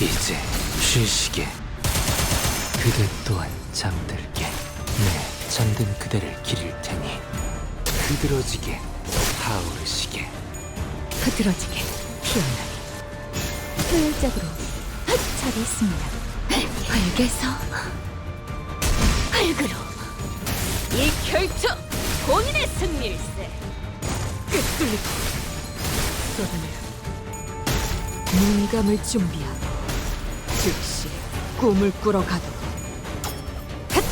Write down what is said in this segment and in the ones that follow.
이제 쉬시게. 그대 또한 잠들게. 네, 잠든 그대를 기릴 테니 흐드러지게 타오르시게. 흐드러지게 피어나게 효율적으로 헛 잘했습니다 흙에서 흙으로 이 결투 본인의 승리일세 꿰뚫리고 쏟아내라 눈감을 준비하고 즉시 꿈을 꾸러 가도록 헛!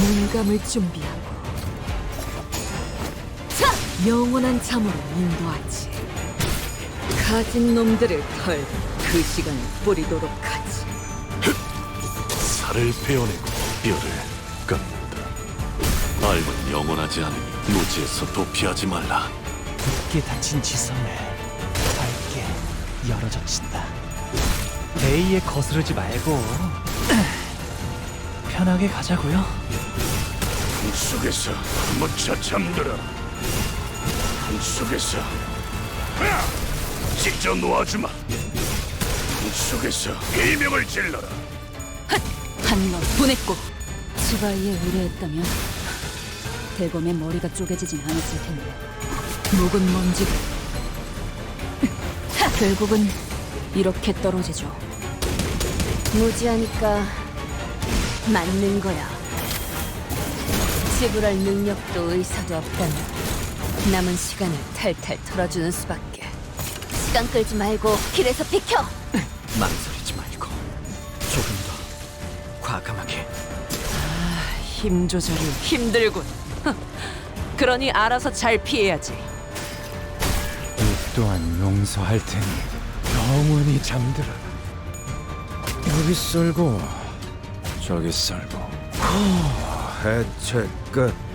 눈감을 준비하고 자! 영원한 잠으로 인도하지 가진 놈들을 털그 시간을 뿌리도록 하지 살을 베어내고 뼈를 깎는다. 알면 영원하지 않으니 무지에서 도피하지 말라. 굳게 닫힌 지성을 밝게 열어젖힌다. 레이에 거스르지 말고 편하게 가자고요. 속에서 한번차 잠들어. 한 속에서 찢어 놓아주마. 한 속에서 비명을 질러라. 한놈 보냈고 스바이에 의뢰했다면 대검의 머리가 쪼개지진 않았을 텐데 묵은 먼지가 하! 결국은 이렇게 떨어지죠 무지하니까 맞는 거야 지불할 능력도 의사도 없다면 남은 시간을 탈탈 털어주는 수밖에 시간 끌지 말고 길에서 비켜 망설이지 말고 조금 더 과감하게. 힘 조절이 힘들군. 그러니 알아서 잘 피해야지. 이 또한 용서할 테니 영원히 잠들어라. 여기 썰고 저기 썰고 해체 끝.